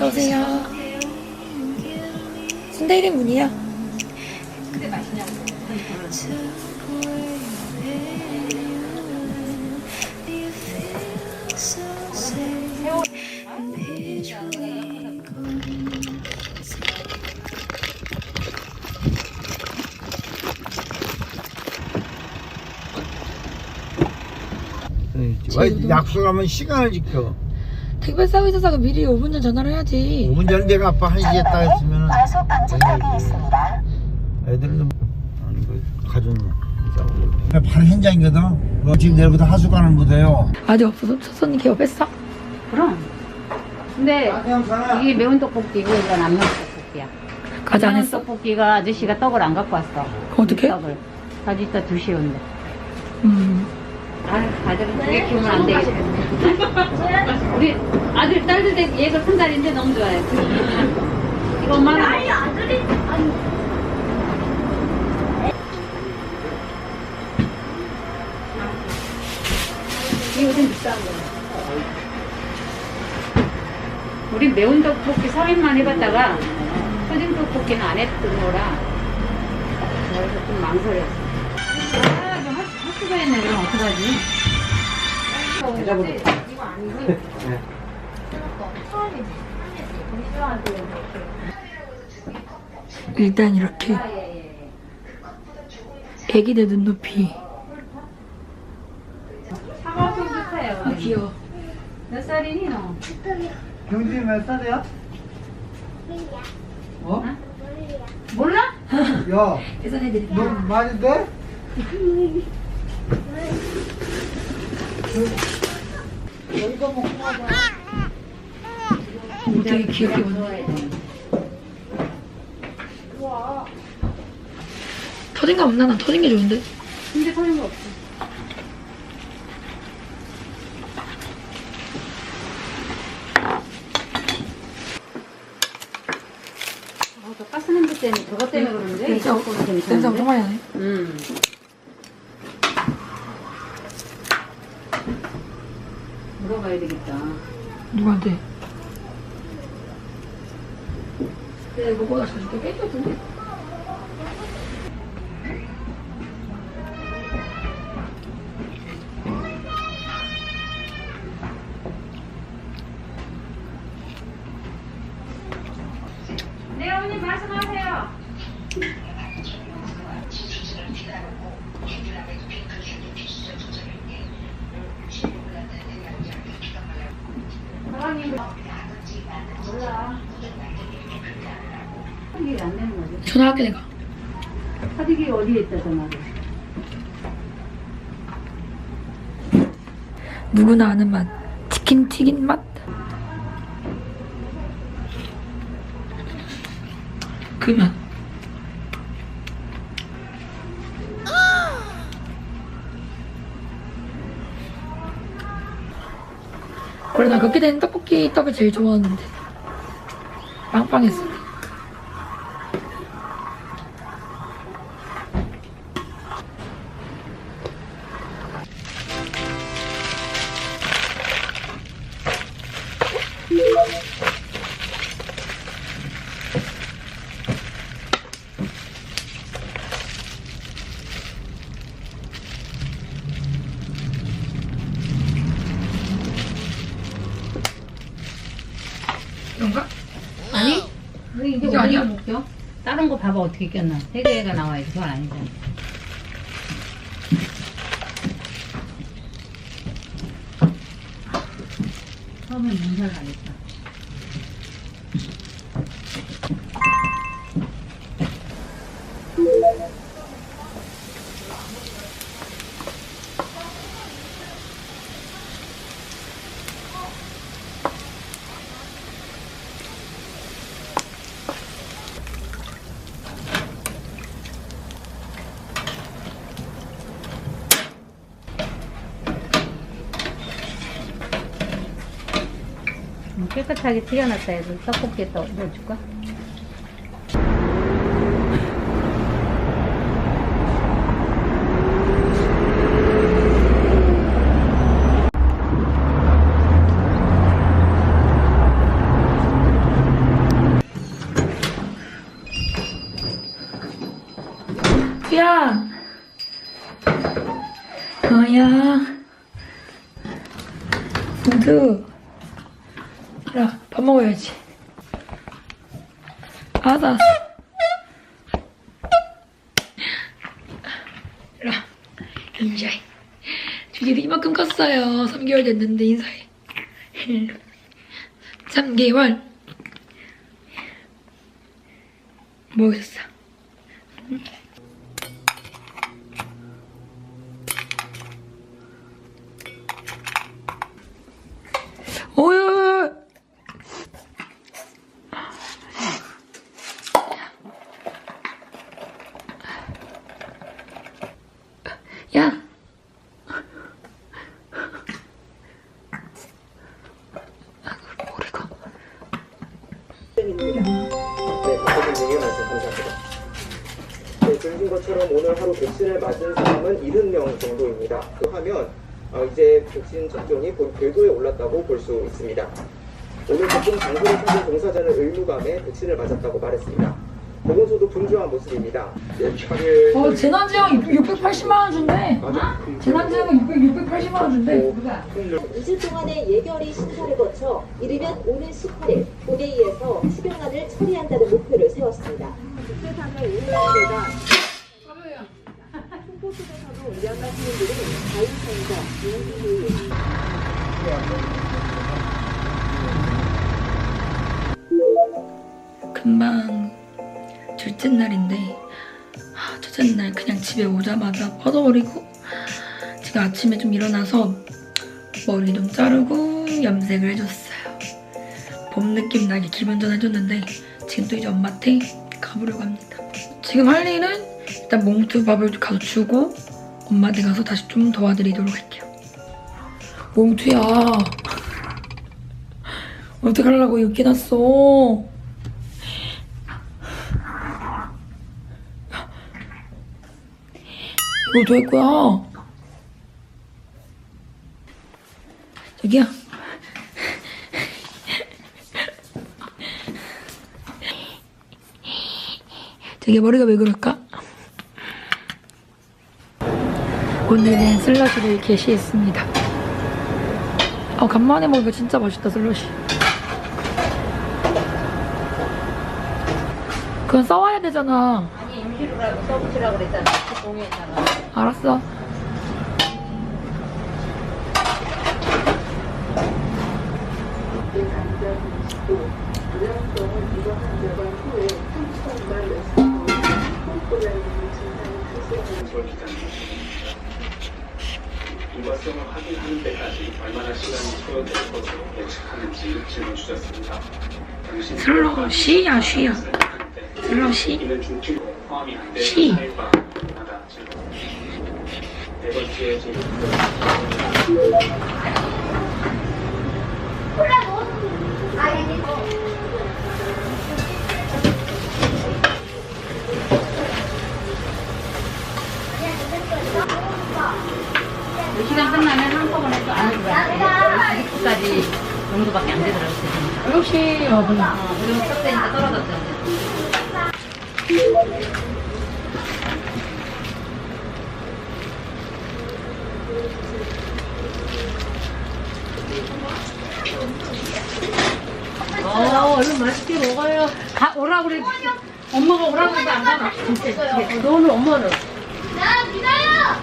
여보세요. 순대 1인 분이요? 왜 약속하면 시간을 지켜. 택배 서비스사가 미리 5분 전 전화를 해야지. 5분 전에 내가 아빠 1시에 딱 했으면 과속 방지턱이 있습니다. 애들은 아니 그 가족 바로 현장이거든 뭐 지금 내일부터 하수 가는 부대요 아직 없어. 첫 손님 개업했어? 그럼. 근데 이게 매운 떡볶이고 이건 안 매운 떡볶이야. 아직 안 매운 했어? 떡볶이가 아저씨가 떡을 안 갖고 왔어. 어떻게? 떡을. 아주 이따 2시에 온대. 음. 아, 아들은 되게 키우면 안 되겠어. 우리 아들, 딸들 때 얘가 큰 딸인데 너무 좋아해. 이거 엄마는. 이거 좀 비싼 거. 우리 매운 떡볶이 3인만 해봤다가 터진 떡볶이는 안 했던 거라 그래서 좀 망설였어. 아, 이거 수가 있네. 그럼 어떡하지? 일단 이렇게 애기들 눈높이. 사과송 좋다요. 아, 귀여워. 몇 살이니 너? 경진이 몇 살이야? 어? 몰라? 야, 계산해드릴게요. 너 많이 돼? 오, 되게 귀엽게 왔네. 터진 거 없나? 난 터진 게 좋은데? 근데 터진 거 없어. 아, 저 가스 냄새 때문에 그것 때문에 그러는데 냄새? 엄청 많이 나네. 음. 물어봐야 되겠다. 누구한테? 네, 그거보다 자주 깨끗한데? 사직이 안 되는 거지. 전화할게 내가. 사직이 어디에 있다 전화를. 누구나 아는 맛. 치킨 튀긴 맛. 그 맛. 그렇게 된 떡볶이 떡을 제일 좋아하는데 빵빵했어. 봐봐 어떻게 꼈나? 세 개가 나와야지 그건 아니잖아. 처음엔 문사를 안 했다. 깨끗하게 튀겨놨다 해서 떡볶이에 또 넣어줄까? 야! 뭐야? 모두 먹어야지? 알았어. 라 인사해. 주디도 이만큼 컸어요. 3개월 됐는데 인사해. 3개월. 뭐 있어 어휴 야 머리가 네, 박사님에게 말씀 감사합니다. 네, 들으신 것처럼 오늘 하루 백신을 맞은 사람은 70명 정도입니다. 그 하면 어, 이제 백신 접종이 본 궤도에 올랐다고 볼 수 있습니다. 오늘 접종 장소를 찾은 종사자는 의무감에 백신을 맞았다고 말했습니다. 보건소도 분주한 모습입니다. 네, 차례. 어 재난지원 680만 원 준대. 재난지원 600, 680만 원 준대. 2주 동안의 예결위 심사를 거쳐 이르면 오는 18일 본회의에서 추경안을 처리한다는 목표를 세웠습니다. 국회상을 운영하려다 둘째 날인데 아, 첫째 날 그냥 집에 오자마자 뻗어버리고 제가 아침에 좀 일어나서 머리 좀 자르고 염색을 해줬어요. 봄 느낌 나게 기분 전 해줬는데 지금 또 이제 엄마한테 가보려고 합니다. 지금 할 일은 일단 몽투 밥을 가서 주고 엄마한테 가서 다시 좀 도와드리도록 할게요. 몽투야 어떡하려고 이렇게 났어 이거 어떡할 거야? 저기요. 저기 머리가 왜 그럴까? 오늘은 슬러시를 게시했습니다. 어, 간만에 먹으니까 진짜 맛있다, 슬러시. 그건 써와야 되잖아. 아니 임시로라도 써붙이라고 그랬잖아. 그 동의했잖아. 알았어. 일관성을 확인하는 데까지 얼마나 시간이 소요될 것으로 예측하는지 질문 주셨습니다. 당신 슬로우 시야 시야. 슬로우 시. 포함이 안 되는. 네 번째. 이 시간 끝나면 한꺼번에 또 안을 들어야 돼. 20분까지 정도밖에 안 되더라고요. 역시 여러분. 어, 첫 때니까 떨어졌죠. 어, 얼른 맛있게 먹어요. 가, 오라고 그래. 엄마가 오라고 해도 안 가나. 진짜. 너는 엄마는? 나 기다려!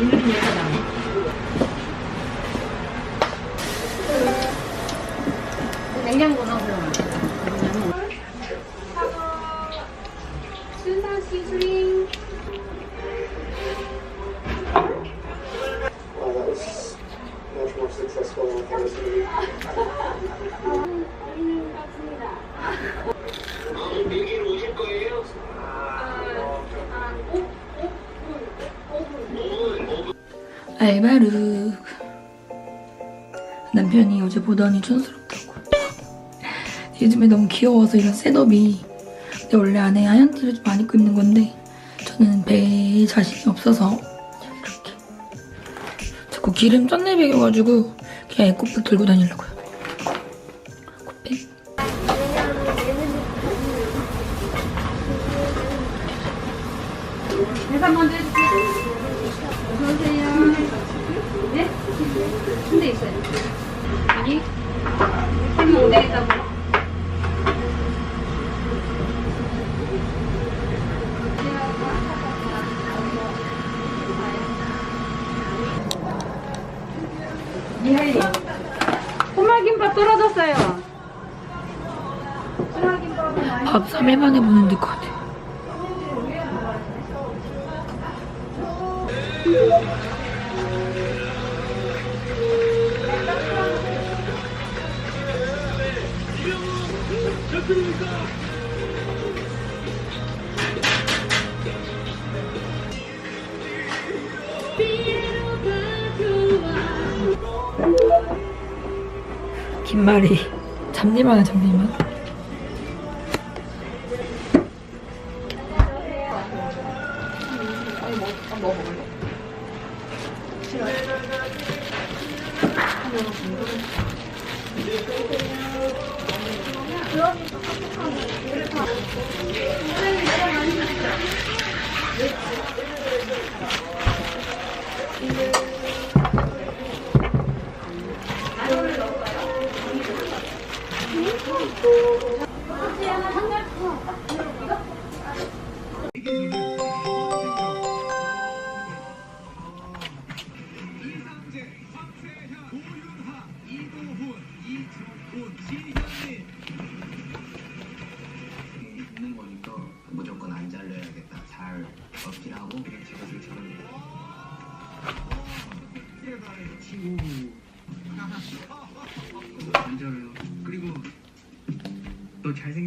이렇게 얘기하잖아. 냉장고 넣어. much more successful in chemistry. 알바르. 남편이 어제 보더니 촌스럽다고. 요즘에 너무 귀여워서 이런 셋업이. 근데 원래 안에 하얀 티를 좀 많이 입고 입는 건데 저는 배에 자신이 없어서 이렇게 자꾸 기름 쩐내 배겨가지고 그냥 에코백 들고 다니려고요. 아니 미하일이. 꼬마김밥 떨어졌어요. 밥 3일 만에 먹는 듯 같아. 김말이. 잡니마나 잡니마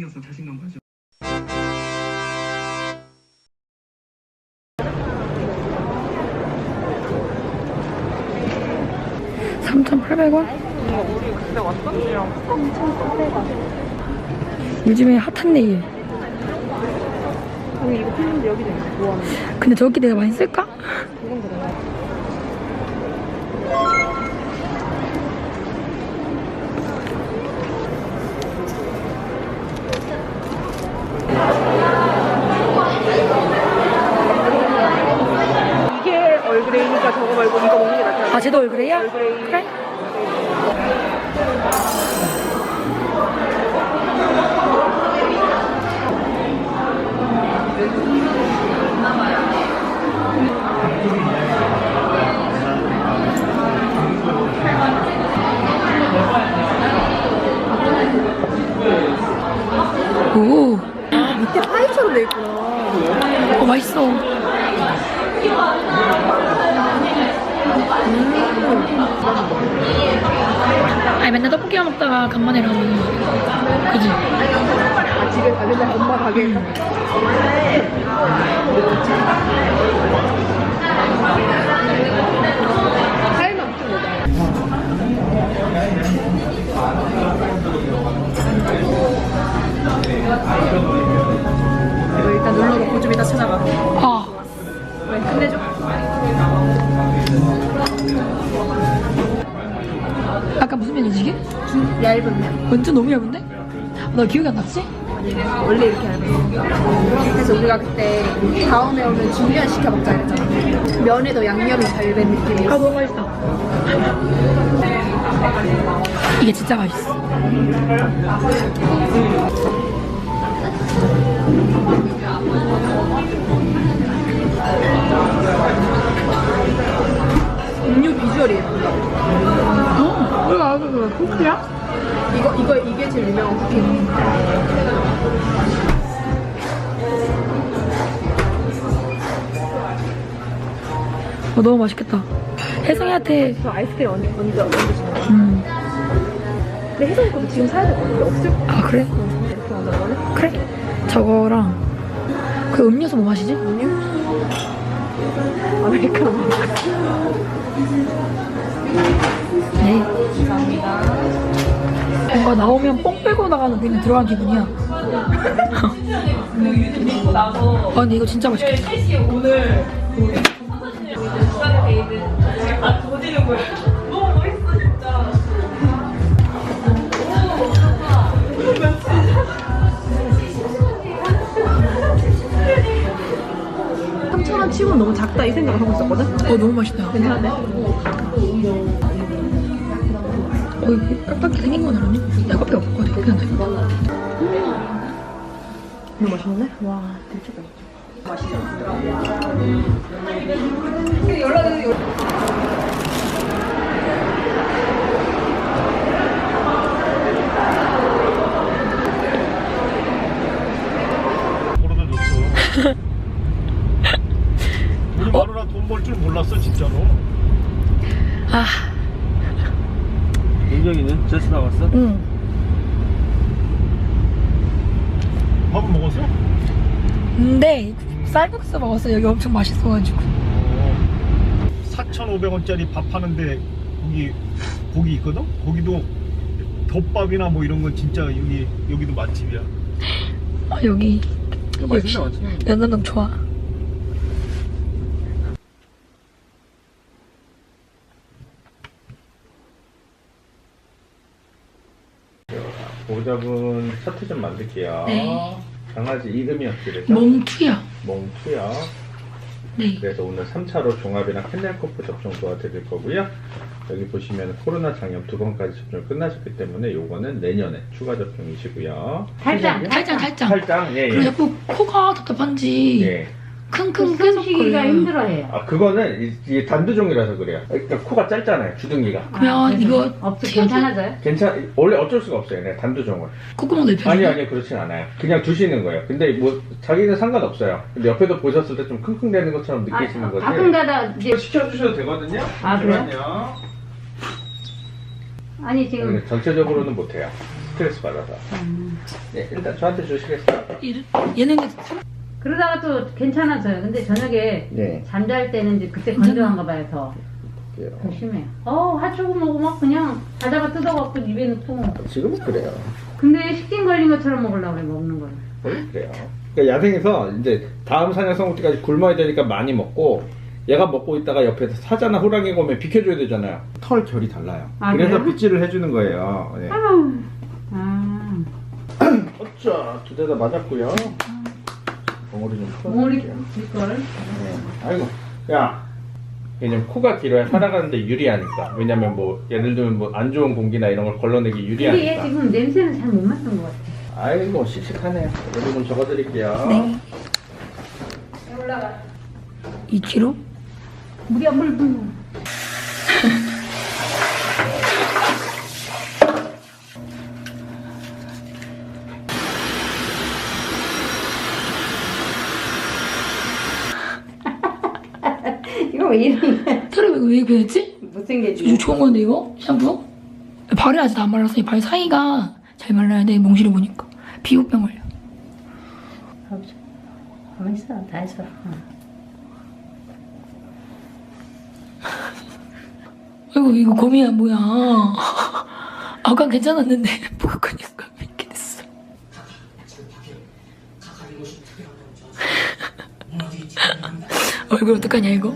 생겨서 자신감 가져. 3,800원? 요즘에 핫한 네일. 이거 필름도 여기도 있어. 뭐 하는? 근데 저기 내가 많이 쓸까? 이건 그래. 이게 얼그레이니까 저거 말고 이거 먹는 게 낫잖아. 아, 쟤도 얼그레이야? 얼그레이. 그래? 오, 밑에 파이처럼 돼 있구나. 어, 맛있어. 아니 맨날 떡볶이만 먹다가 간만에 이러면 그지? 아, 집에 가길래 엄마 가게. 이거 일단 눌러놓고 좀 이따 찾아가. 아 왜? 끝내줘. 아까 무슨 면이지 이게? 얇은 면. 완전 너무 얇은데? 아, 나 기억이 안 났지? 원래 이렇게 얇은 거. 그래서 우리가 그때 다음에 오면 중면 시켜 먹자 그랬잖아. 면에도 양념이 잘 된 느낌이. 아 너무 맛있다 이게 진짜 맛있어 음 료 비주얼이 예쁘다. 어? 뭐야 이거 쿠키야? 이거 이거 이게 제일 유명한 쿠키. 어, 너무 맛있겠다 혜성이한테 저 아이스크림 언제 언제 언제 거야? 음. 근데 혜성이 것도 지금 사야 될것 같은데 없을 것 아 그래? 같아. 이렇게? 그래 저거랑 그 음료수 뭐 마시지? 음료? 아메리카노 네. 감사합니다 뭔가 나오면 뽕 빼고 나가는 그냥 들어간 기분이야. 아니 이거 진짜 맛있겠다. 오늘 도지는 거야 1번 치고는 너무 작다 이 생각을 하고 있었거든? 어 너무 맛있다. 괜찮네. 어 이거 딱딱히 생긴 건 아니니? 내가 뼈 없거든. 괜찮아. 너무 맛있네? 와 진짜 맛있죠? 맛있죠? 연락을 돈벌줄 몰랐어 진짜로. 아 윤정이는 제스 나왔어? 응. 밥은 먹었어? 근데 쌀국수 먹었어 여기 엄청 맛있어가지고 4,500원짜리 밥 하는데 거기 고기 있거든? 거기도 덮밥이나 뭐 이런 건 진짜 여기 여기도 맛집이야. 아 여기 맛있네 맛있네 연남동 좋아 보호자분 차트 좀 만들게요. 네. 강아지 이름이 어떻게 되죠? 멍투야 몽투요. 네 그래서 오늘 3차로 종합이나 캔넬코프 접종 도와드릴 거고요. 여기 보시면 코로나 장염 두 번까지 접종 끝나셨기 때문에 요거는 내년에 추가 접종이시고요. 탈장, 탈장 탈장 탈장, 예, 예. 자꾸 코가 답답한지 예. 킁킁 계속 숨쉬기가 힘들어해요. 아, 그거는 이- 이게 단두종이라서 그래요. 그러니까 코가 짧잖아요, 주둥이가. 그러면 그래서 이거 없어 괜찮아져요? 괜찮, 원래 어쩔 수가 없어요, 네, 단두종은. 콧구멍 넓혀주고 아니, 아니, 그렇진 않아요. 그냥 두시는 거예요. 근데 뭐, 자기는 상관없어요. 근데 옆에도 보셨을 때 좀 킁킁대는 것처럼 느끼시는 거지. 가끔가다 이제 시켜주셔도 되거든요? 아, 그래요? 잠시만요. 아니 지금 네, 전체적으로는 못해요. 스트레스 받아서. 네, 일단 저한테 주시겠어요? 얘는 그러다가 또 괜찮아져요. 근데 저녁에 네. 잠잘 때는 이제 그때 건조한가 봐요 더. 더 심해요. 어, 먹고 막 그냥 자다가 뜯어갖고 입에 넣고. 지금은 그래요. 근데 식진 걸린 것처럼 먹으려고 그래, 먹는 걸. 원래 그래요. 그러니까 야생에서 이제 다음 사냥 성울 때까지 굶어야 되니까 많이 먹고 얘가 먹고 있다가 옆에서 사자나 호랑이가 오면 비켜줘야 되잖아요. 털 결이 달라요. 아, 그래서 그래요? 빗질을 해주는 거예요. 네. 아, 어쩌 두 대 다 맞았고요. 덩어리 좀 머리 풀어줄게요. 이걸. 네. 아이고, 야. 왜냐면 코가 길어야 살아가는데 유리하니까. 왜냐면 뭐 예를 들면 뭐 안 좋은 공기나 이런 걸 걸러내기 근데 얘 유리하니까. 지금 냄새는 잘 못 맡은 것 같아. 아이고 씩씩하네요. 여기 좀 적어드릴게요. 네 올라가. 2kg? 물이야, 물, 물. 이거 왜 이러냐? 털이 왜, 왜 됐지? 못생겼지? 이거 좋은 건데 이거? 샴푸? 발이 아직 안 말라서 이 발 사이가 잘 말라야 돼 몽실이 보니까 피부병 걸려 가만히 있어, 다 했어. 아이고 이거 거미야 뭐야 아까 괜찮았는데 뭐가 그니까 이렇게 됐어 얼굴 어떡하냐 이거